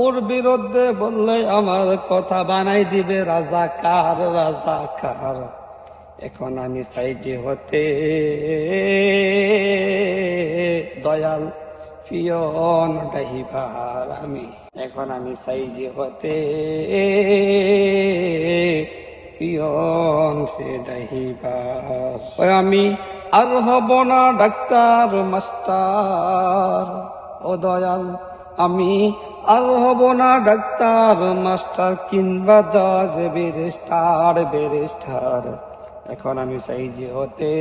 ওর বিরুদ্ধে বললে আমার কথা বানাই দিবে, রাজাকার রাজাকার। এখন আমি সাইজে হতে দয়াল, পিয়ন ডাইভার আমি। এখন আমি সাইজে হতে পিয়ন, সে ডাইভার আমি আর হব না ডাক্তার, মাস্টার। ও দয়াল, আমি আর হব না ডাক্তার, মাস্টার কিংবা জজ বেরেস্টার বেরেস্টার এখন আমি সাইজে হতে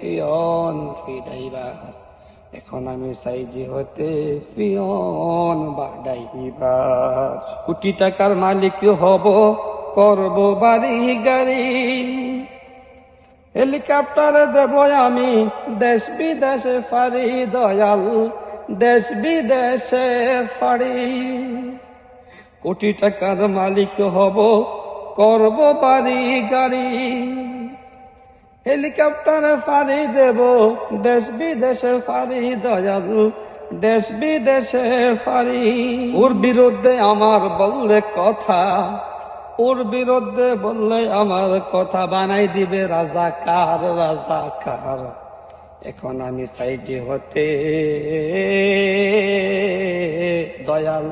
পিয়ন ফিরাইবার। এখন আমি সাইজে হতে পিয়ন বাডাইবার। কোটি টাকার মালিক হব, করব বাড়ি গাড়ি। হেলিকপ্টার দেব আমি দেশ বিদেশে ফারি, দয়াল। দেশ বিদেশে ফারি। কোটি টাকার মালিক হব, করব বাড়ি, গাড়ি। হেলিকপ্টারে ফারি দেব, দেশ বিদেশে ফারি, দয়াল। দেশ বিদেশে ফারি। ওর বিরুদ্ধে আমার বললে কথা ওর বিরুদ্ধে বললে আমার কথা বানাই দিবে, রাজাকার রাজাকার। এখন আমি সাইডে হতে দয়াল,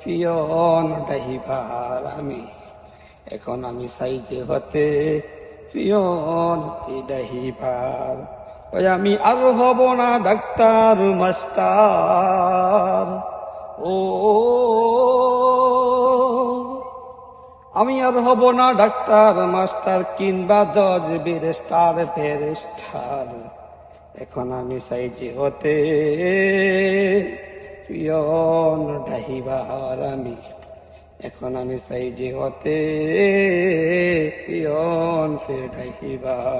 পিয়ন ডাইভার আমি। এখন আমি সাইজে হতে পিয়ন ডাইভার ওই আমি আর হব না ডাক্তার, মাস্টার। ও আমি আর হব না ডাক্তার, মাস্টার কিংবা জজ বেরেস্টার ফেরেস্টার এখন আমি চাইছি হতে পিয়ন ডাহিবার আমি। এখন আমি চাইছি হতে পিয়ন ফে ডাইভার